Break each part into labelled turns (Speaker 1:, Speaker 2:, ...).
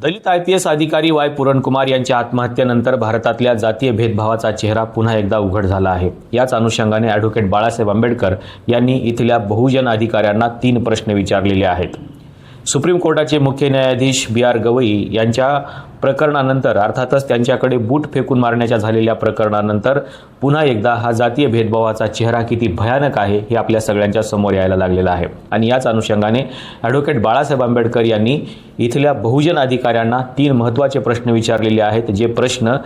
Speaker 1: Dalit I P S अधिकारी Y पुरणकुमार यांच्या आत्महत्येनंतर भारतातल्या जातीय भेदभावाचा चेहरा पुन्हा एकदा उघड झाला आहे. याच अनुषंगाने ॲडव्होकेट बाळासाहेब आंबेडकर यांनी इथल्या बहुजन अधिकाऱ्यांना तीन प्रश्न विचारलेले आहेत. सुप्रीम कोर्टाचे मुख्य न्यायाधीश बी आर गवई यांच्या प्रकरणानंतर अर्थातच त्यांच्याकडे बूट फेकून मारण्याच्या झालेल्या प्रकरणानंतर पुन्हा एकदा हा जातीय भेदभावाचा चेहरा किती भयानक आहे हे आपल्या सगळ्यांच्या समोर यायला लागलेला आहे. आणि याच अनुषंगाने ॲडव्होकेट बाळासाहेब आंबेडकर यांनी इथल्या बहुजन अधिकाऱ्यांना तीन महत्त्वाचे प्रश्न विचारलेले आहेत जे प्रश्न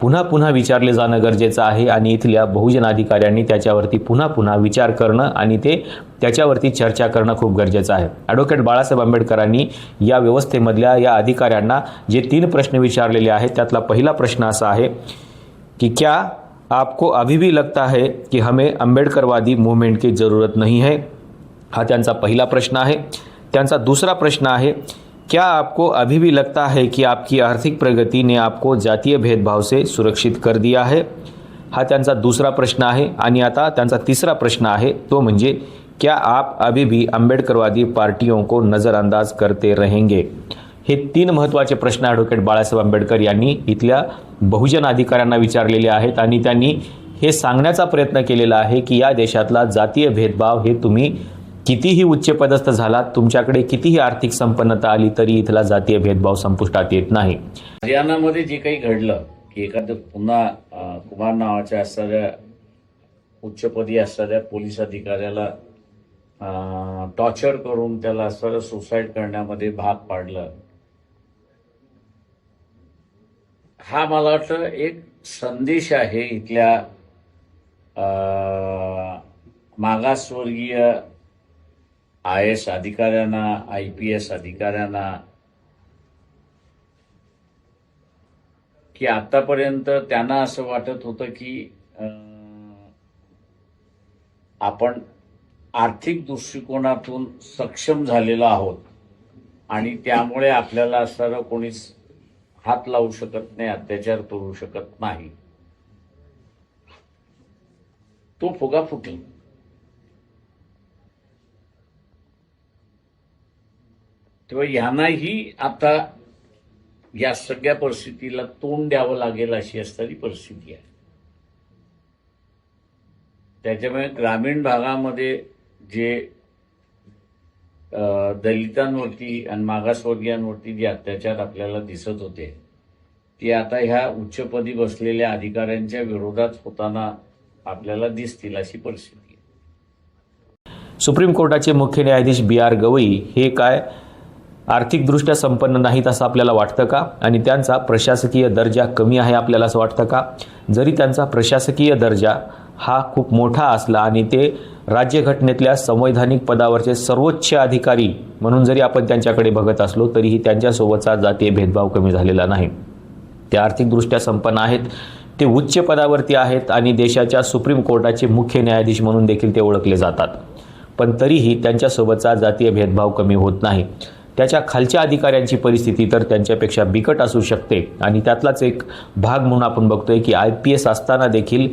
Speaker 1: पुन्हा पुन्हा विचारले जाणं गरजेचं आहे आणि इथल्या बहुजन अधिकाऱ्यांनी त्याच्यावरती पुन्हा पुन्हा विचार करणं आणि ते त्याच्यावरती चर्चा करणं खूप गरजेचं आहे. ॲडव्होकेट बाळासाहेब आंबेडकरांनी या व्यवस्थेमधल्या या अधिकाऱ्यांना जे तीन प्रश्न विचारलेले आहेत त्यातला पहिला प्रश्न असा आहे कि क्या आपको अभी भी लगता है कि हमें अंबेडकरवादी मूवमेंट की ज़रूरत नहीं है? हा त्यांचा पहिला प्रश्न आहे. त्यांचा दुसरा प्रश्न आहे क्या आपको अभी भी लगता है कि आपकी आर्थिक प्रगति ने आपको जातीय भेदभाव से सुरक्षित कर दिया है? हा त्यांचा दुसरा प्रश्न आहे आणि आता त्यांचा तिसरा प्रश्न आहे तो म्हणजे क्या आप अभी भी आंबेडकरवादी पार्टियों को नज़रअंदाज करते रहेंगे? हे तीन महत्त्वाचे प्रश्न ॲडव्होकेट बाळासाहेब आंबेडकर यांनी इथल्या बहुजन अधिकाऱ्यांना विचारलेले आहेत आणि त्यांनी हे सांगण्याचा प्रयत्न केलेला आहे की या देशातला जातीय भेदभाव हे तुम्ही कितीही उच्चपदस्थ झालात तुमच्याकडे कितीही आर्थिक संपन्नता आली तरी इथला जातीय भेदभाव संपुष्टात येत नाही.
Speaker 2: हरियाणामध्ये जे काही घडलं की एखादं पुन्हा कुमार नावाच्या असणाऱ्या उच्चपदी असणाऱ्या पोलीस अधिकाऱ्याला टॉर्चर करून त्याला असणारं सुसाईड करण्यामध्ये भाग पाडलं. हा मला वाटतं एक संदेश आहे इथल्या मागासवर्गीय आय एस अधिकाऱ्यांना आय पी एस अधिकाऱ्यांना की आतापर्यंत त्यांना असं वाटत होतं की आपण आर्थिक दृष्टिकोनातून सक्षम झालेलो आहोत आणि त्यामुळे आपल्याला असणारं कोणीच हात लावू शकत नाही अत्याचार करू शकत नाही. तो फुगा फुटला तेव्हा यांनाही आता या सगळ्या परिस्थितीला तोंड द्यावं लागेल अशी असणारी परिस्थिती आहे. त्याच्यामुळे ग्रामीण भागामध्ये जे दलितांवरती आणि मागासवर्गीयांवरती जे अत्याचार आपल्याला दिसत होते ते आता ह्या उच्चपदी बसलेल्या अधिकाऱ्यांच्या विरोधात होताना आपल्याला दिसतील अशी परिस्थिती आहे.
Speaker 1: सुप्रीम कोर्टाचे मुख्य न्यायाधीश बी आर गवई हे काय आर्थिकदृष्ट्या संपन्न नाहीत असं आपल्याला वाटतं का? आणि त्यांचा प्रशासकीय दर्जा कमी आहे आपल्याला असं वाटतं का? जरी त्यांचा प्रशासकीय दर्जा हा खूप मोठा असला आणि ते राज्यघटनेतल्या संवैधानिक पदावरचे सर्वोच्च अधिकारी म्हणून जरी आपण त्यांच्याकडे बघत असलो तरीही त्यांच्यासोबतचा जातीय भेदभाव कमी झालेला नाही. ते आर्थिकदृष्ट्या संपन्न आहेत ते उच्च पदावरती आहेत आणि देशाच्या सुप्रीम कोर्टाचे मुख्य न्यायाधीश म्हणून देखील ते ओळखले जातात. पण तरीही त्यांच्यासोबतचा जातीय भेदभाव कमी होत नाही. त्याच्या खालच्या अधिकाऱ्यांची परिस्थिती तर त्यांच्यापेक्षा बिकट असू शकते. आणि त्यातलाच एक भाग म्हणून आपण बघतोय की आय पी एस असताना देखील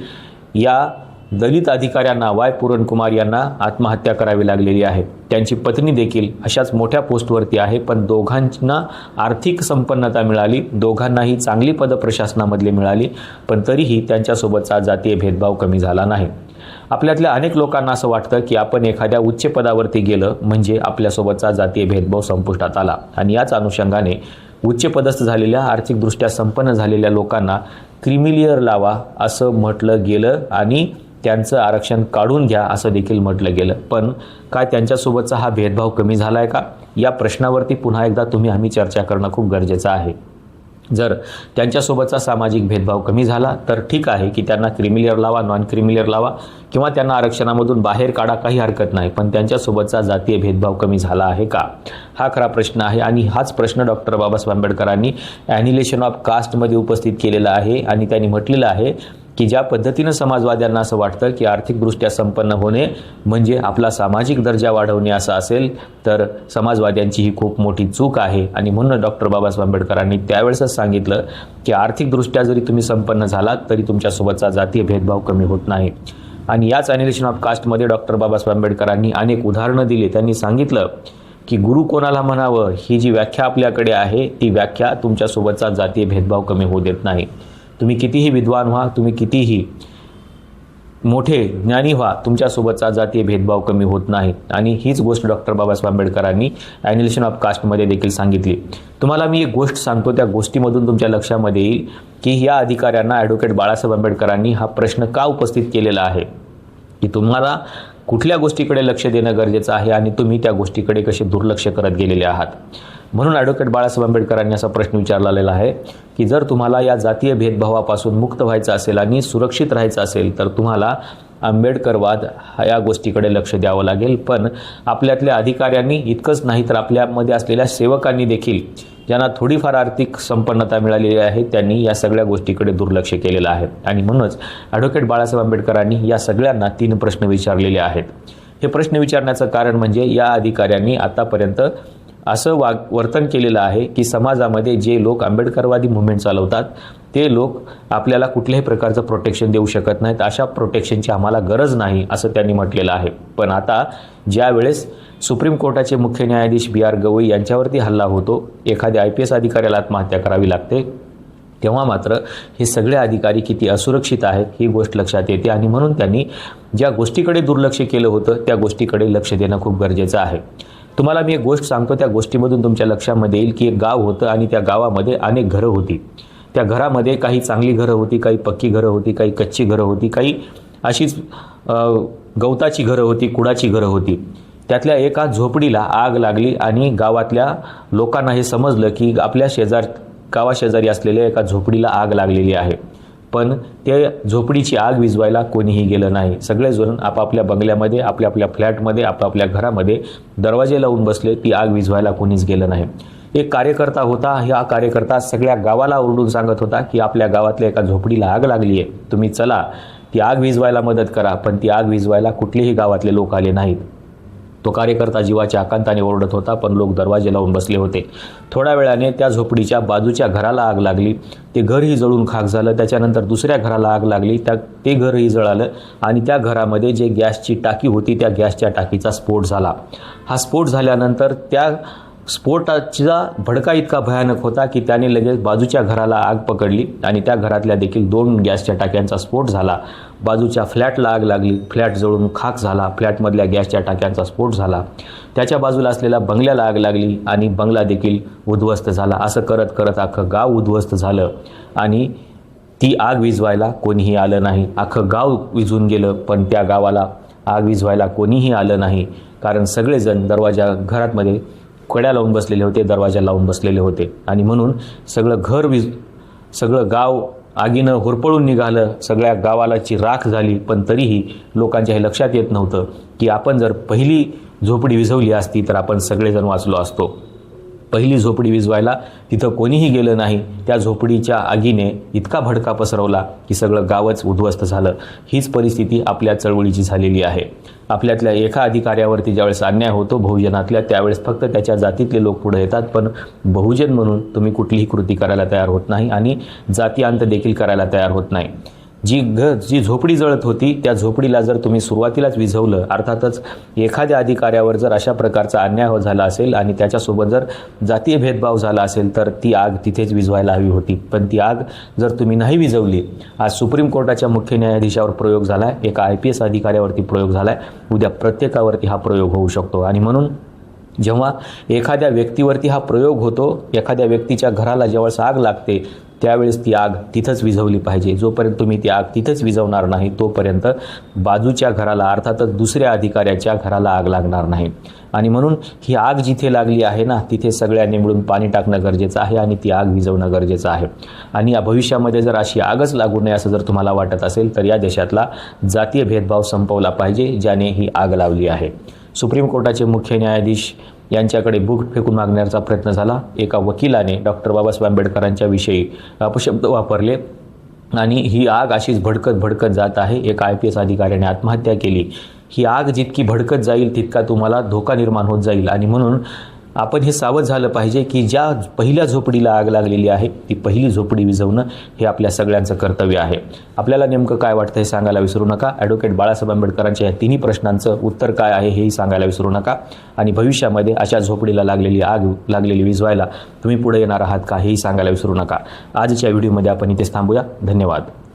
Speaker 1: या दलित अधिकाऱ्यांना वाय पुरणकुमार यांना आत्महत्या करावी लागलेली आहे. त्यांची पत्नी देखील अशाच मोठ्या पोस्टवरती आहे पण दोघांना आर्थिक संपन्नता मिळाली. दोघांनाही चांगली पदं प्रशासनामधली मिळाली पण तरीही त्यांच्यासोबतचा जातीय भेदभाव कमी झाला नाही. आपल्यातल्या अनेक लोकांना असं वाटतं की आपण एखाद्या उच्च पदावरती गेलं म्हणजे आपल्यासोबतचा जातीय भेदभाव संपुष्टात आला. आणि याच अनुषंगाने उच्च पदस्थ झालेल्या आर्थिकदृष्ट्या संपन्न झालेल्या लोकांना क्रिमिलियर लावा असं म्हटलं गेलं आणि त्यांचं आरक्षण काढून घ्या असं देखील म्हटलं गेलं. पण काय त्यांच्यासोबतचा हा भेदभाव कमी झाला आहे का? या प्रश्नावरती पुन्हा एकदा तुम्ही आम्ही चर्चा करणं खूप गरजेचं आहे. जर त्यांच्यासोबतचा सामाजिक भेदभाव कमी झाला तर ठीक आहे की त्यांना क्रिमिलियर लावा नॉन क्रिमिलियर लावा किंवा त्यांना आरक्षणामधून बाहेर काढा काही हरकत नाही पण त्यांच्यासोबतचा जातीय भेदभाव कमी झाला आहे का? हा खरा प्रश्न आहे आणि हाच प्रश्न डॉक्टर बाबासाहेब आंबेडकरांनी ॲनिलेशन ऑफ कास्टमध्ये उपस्थित केलेला आहे आणि त्यांनी म्हटलेलं आहे की ज्या पद्धतीनं समाजवाद्यांना असं वाटतं की आर्थिकदृष्ट्या संपन्न होणे म्हणजे आपला सामाजिक दर्जा वाढवणे असं असेल तर समाजवाद्यांची ही खूप मोठी चूक आहे. आणि म्हणून डॉक्टर बाबासाहेब आंबेडकरांनी त्यावेळेसच सांगितलं की आर्थिकदृष्ट्या जरी तुम्ही संपन्न झालात तरी तुमच्यासोबतचा जातीय भेदभाव कमी होत नाही. आणि याच अॅनिलेशन ऑफ कास्टमध्ये डॉक्टर बाबासाहेब आंबेडकरांनी अनेक उदाहरणं दिली. त्यांनी सांगितलं की गुरु कोणाला म्हणावं? ही जी व्याख्या आपल्याकडे आहे ती व्याख्या तुमच्यासोबतचा जातीय भेदभाव कमी होऊ देत नाही. तुम्ही कितीही विद्वान व्हा तुम्ही कितीही मोठे ज्ञानी व्हा तुमच्यासोबतचा जातीय भेदभाव कमी होत नाही. आणि हीच गोष्ट डॉक्टर बाबासाहेब आंबेडकरांनी ॲनिलेशन ऑफ कास्टमध्ये देखील सांगितली. तुम्हाला मी एक गोष्ट सांगतो त्या गोष्टीमधून तुमच्या लक्षामध्ये येईल की या अधिकाऱ्यांना ॲडव्होकेट बाळासाहेब आंबेडकरांनी हा प्रश्न का उपस्थित केलेला आहे? की तुम्हाला कुठल्या गोष्टीकडे लक्ष देणं गरजेचं आहे आणि तुम्ही त्या गोष्टीकडे कसे दुर्लक्ष करत गेलेले आहात? म्हणून ॲडव्होकेट बाळासाहेब आंबेडकरांनी असा प्रश्न विचारलेला आहे की जर तुम्हाला या जातीय भेदभावापासून मुक्त व्हायचं असेल आणि सुरक्षित राहायचं असेल तर तुम्हाला आंबेडकरवाद हा या गोष्टीकडे लक्ष द्यावं लागेल. पण आपल्यातल्या अधिकाऱ्यांनी इतकंच नाही तर आपल्यामध्ये असलेल्या सेवकांनी देखील ज्यांना थोडीफार आर्थिक संपन्नता मिळालेली आहे त्यांनी या सगळ्या गोष्टीकडे दुर्लक्ष केलेलं आहे. आणि म्हणूनच ॲडव्होकेट बाळासाहेब आंबेडकरांनी या सगळ्यांना तीन प्रश्न विचारलेले आहेत. हे प्रश्न विचारण्याचं कारण म्हणजे या अधिकाऱ्यांनी आतापर्यंत असं वाग वर्तन केलेलं आहे की समाजामध्ये जे लोक आंबेडकरवादी मुवमेंट चालवतात ते लोक आपल्याला कुठल्याही प्रकारचं प्रोटेक्शन देऊ शकत नाहीत. अशा प्रोटेक्शनची आम्हाला गरज नाही असं त्यांनी म्हटलेलं आहे. पण आता ज्या वेळेस सुप्रीम कोर्टाचे मुख्य न्यायाधीश बी आर गवई यांच्यावरती हल्ला होतो. एखाद्या आय पी एस अधिकाऱ्याला आत्महत्या करावी लागते. तेव्हा मात्र हे सगळे अधिकारी किती असुरक्षित आहेत ही गोष्ट लक्षात येते आणि म्हणून त्यांनी ज्या गोष्टीकडे दुर्लक्ष केलं होतं त्या गोष्टीकडे लक्ष देणं खूप गरजेचं आहे. तुम्हाला मी एक गोष्ट सांगतो त्या गोष्टीमधून तुमच्या लक्षामध्ये येईल की एक गाव होतं आणि त्या गावामध्ये अनेक घरं होती. त्या घरामध्ये काही चांगली घरं होती काही पक्की घरं होती काही कच्ची घरं होती काही अशीच गवताची घरं होती कुडाची घरं होती. त्यातल्या एका झोपडीला आग लागली आणि गावातल्या लोकांना हे समजलं की आपल्या शेजार गावाशेजारी असलेल्या एका झोपडीला आग लागलेली आहे. पण ते झोपडीची आग विझवायला कोणीही गेलं नाही. सगळेजण आपापल्या बंगल्यामध्ये आपल्या आपल्या फ्लॅटमध्ये आपापल्या घरामध्ये दरवाजे लावून बसले ती आग विझवायला कोणीच गेलं नाही. एक कार्यकर्ता होता. हा कार्यकर्ता सगळ्या गावाला ओरडून सांगत होता की आपल्या गावातल्या एका झोपडीला आग लागली आहे. तुम्ही चला ती आग विझवायला मदत करा पण ती आग विझवायला कुठलेही गावातले लोक आले नाहीत. तो कार्यकर्ता जीवाच्या आकांताने ओरडत होता पण लोक दरवाजे लावून बसले होते. थोड्या वेळाने त्या झोपडीच्या बाजूच्या घराला आग लागली. ते घरही जळून खाक झालं. त्याच्यानंतर दुसऱ्या घराला आग लागली. त्या ते घरही जळालं आणि त्या घरामध्ये जे गॅसची टाकी होती त्या गॅसच्या टाकीचा स्फोट झाला. हा स्फोट झाल्यानंतर त्या स्फोटाचा भडका इतका भयानक होता की त्याने लगेच बाजूच्या घराला आग पकडली आणि त्या घरातल्या देखील दोन गॅसच्या टाक्यांचा स्फोट झाला. बाजूच्या फ्लॅटला आग लागली. फ्लॅट जळून खाक झाला. फ्लॅटमधल्या गॅसच्या टाक्यांचा स्फोट झाला. त्याच्या बाजूला असलेल्या बंगल्याला आग लागली आणि बंगला देखील उद्ध्वस्त झाला. असं करत करत अख्खं गाव उद्ध्वस्त झालं आणि ती आग विझवायला कोणीही आलं नाही. अख्खं गाव विझून गेलं पण त्या गावाला आग विझवायला कोणीही आलं नाही. कारण सगळेजण दरवाजा घरातमध्ये कड्या लावून बसलेले होते दरवाजा लावून बसलेले होते. आणि म्हणून सगळं घर विज सगळं गाव आगीनं होरपळून निघालं सगळ्या गावालाची राख झाली पण तरीही लोकांच्या हे लक्षात येत नव्हतं की आपण जर पहिली झोपडी विझवली असती तर आपण सगळेजण वाचलो असतो. पहिली झोपडी विझवायला तिथं कोणीही गेलं नाही. त्या झोपडीच्या आगीने इतका भडका पसरवला की सगळं गावच उद्ध्वस्त झालं. हीच परिस्थिती आपल्या चळवळीची झालेली आहे. आपल्यातल्या एका अधिकाऱ्यावरती ज्यावेळेस अन्याय होतो बहुजनातल्या त्यावेळेस फक्त त्याच्या जातीतले लोक पुढे येतात. पण बहुजन म्हणून तुम्ही कुठलीही कृती करायला तयार होत नाही आणि जातीअंत देखील करायला तयार होत नाही. जी घ जी झोपडी जळत होती त्या झोपडीला जर तुम्ही सुरुवातीलाच विझवलं अर्थातच एखाद्या अधिकाऱ्यावर जर अशा प्रकारचा अन्याय हो- झाला असेल आणि त्याच्यासोबत जर जातीय भेदभाव झाला असेल तर ती आग तिथेच विझवायला हवी होती. पण ती आग जर तुम्ही नाही विझवली आज सुप्रीम कोर्टाच्या मुख्य न्यायाधीशावर प्रयोग झाला आहे एका आय पी एस अधिकाऱ्यावरती प्रयोग झाला आहे उद्या प्रत्येकावरती हा प्रयोग होऊ शकतो. आणि म्हणून जेव्हा एखाद्या व्यक्तीवरती हा प्रयोग होतो एखाद्या व्यक्तीच्या घराला जेव्हा आग लागते त्यावेळेस ती आग तिथंच विझवली पाहिजे. जोपर्यंत तुम्ही ती आग तिथंच विझवणार नाही तोपर्यंत बाजूच्या घराला अर्थातच दुसऱ्या अधिकाऱ्याच्या घराला आग लागणार नाही. आणि म्हणून ही आग जिथे लागली आहे ना तिथे सगळ्यांनी मिळून पाणी टाकणं गरजेचं आहे आणि ती आग विझवणं गरजेचं आहे. आणि या भविष्यामध्ये जर अशी आगच लागू नये असं जर तुम्हाला वाटत असेल तर या देशातला जातीय भेदभाव संपवला पाहिजे ज्याने ही आग लावली आहे. सुप्रीम कोर्टाचे मुख्य न्यायाधीश यांच्याकडे बुक फेकून मागण्याचा प्रयत्न झाला. एका वकिलाने डॉक्टर बाबासाहेब आंबेडकरांच्या विषयी अपशब्द वापरले आणि ही आग अशीच भडकत भडकत जात आहे. एका आय पी एस अधिकाऱ्याने आत्महत्या केली. ही आग जितकी भडकत जाईल तितका तुम्हाला धोका निर्माण होत जाईल. आणि म्हणून आपण हे सावध झालं पाहिजे की ज्या पहिल्या झोपडीला आग लागलेली आहे ती पहिली झोपडी विझवणं हे आपल्या सगळ्यांचं कर्तव्य आहे. आपल्याला नेमकं काय वाटतं हे सांगायला विसरू नका. ॲडव्होकेट बाळासाहेब आंबेडकरांच्या या तिन्ही प्रश्नांचं उत्तर काय आहे हेही सांगायला विसरू नका. आणि भविष्यामध्ये अशा झोपडीला लागलेली आग लागलेली विझवायला तुम्ही पुढे येणार आहात का हेही सांगायला विसरू नका. आजच्या व्हिडिओमध्ये आपण इथेच थांबूया. धन्यवाद.